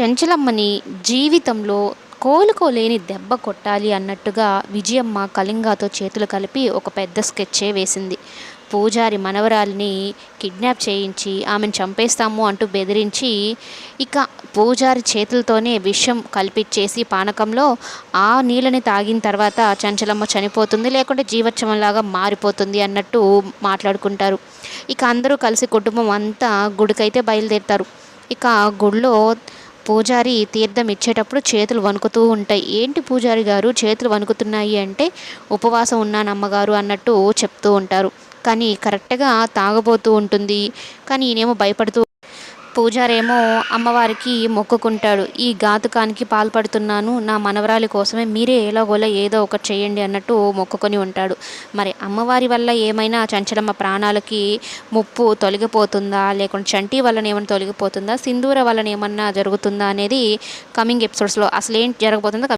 చెంచలమ్మని జీవితంలో కోలుకోలేని దెబ్బ కొట్టాలి అన్నట్టుగా విజయమ్మ కళింగాతో చేతులు కలిపి ఒక పెద్ద స్కెచ్చే వేసింది. పూజారి మనవరాలిని కిడ్నాప్ చేయించి ఆమెను చంపేస్తాము అంటూ బెదిరించి ఇక పూజారి చేతులతోనే విషం కల్పించేసి పానకంలో ఆ నీళ్ళని తాగిన తర్వాత చంచలమ్మ చనిపోతుంది లేకుంటే జీవోత్సవంలాగా మారిపోతుంది అన్నట్టు మాట్లాడుకుంటారు. ఇక అందరూ కలిసి కుటుంబం అంతా గుడికైతే బయలుదేరుతారు. ఇక గుడిలో పూజారి తీర్థం ఇచ్చేటప్పుడు చేతులు వణుకుతూ ఉంటాయి. ఏంటి పూజారి గారు చేతులు వణుకుతున్నాయి అంటే ఉపవాసం ఉన్నాను అమ్మగారు అన్నట్టు చెప్తూ ఉంటారు. కానీ కరెక్ట్గా తాగబోతూ ఉంటుంది. కానీ ఈయనేమో భయపడుతూ పూజారేమో అమ్మవారికి మొక్కుకుంటాడు. ఈ ఘాతుకానికి పాల్పడుతున్నాను నా మనవరాలి కోసమే. మీరే ఎలాగోలా ఏదో ఒకటి చేయండి అన్నట్టు మొక్కుకొని ఉంటాడు. మరి అమ్మవారి వల్ల ఏమైనా చంచలమ్మ ప్రాణాలకి ముప్పు తొలగిపోతుందా? లేకుంటే చంటి వలన ఏమైనా తొలగిపోతుందా? సింధూర వలన ఏమన్నా జరుగుతుందా అనేది కమింగ్ ఎపిసోడ్స్లో అసలు ఏంటి జరగబోతుందో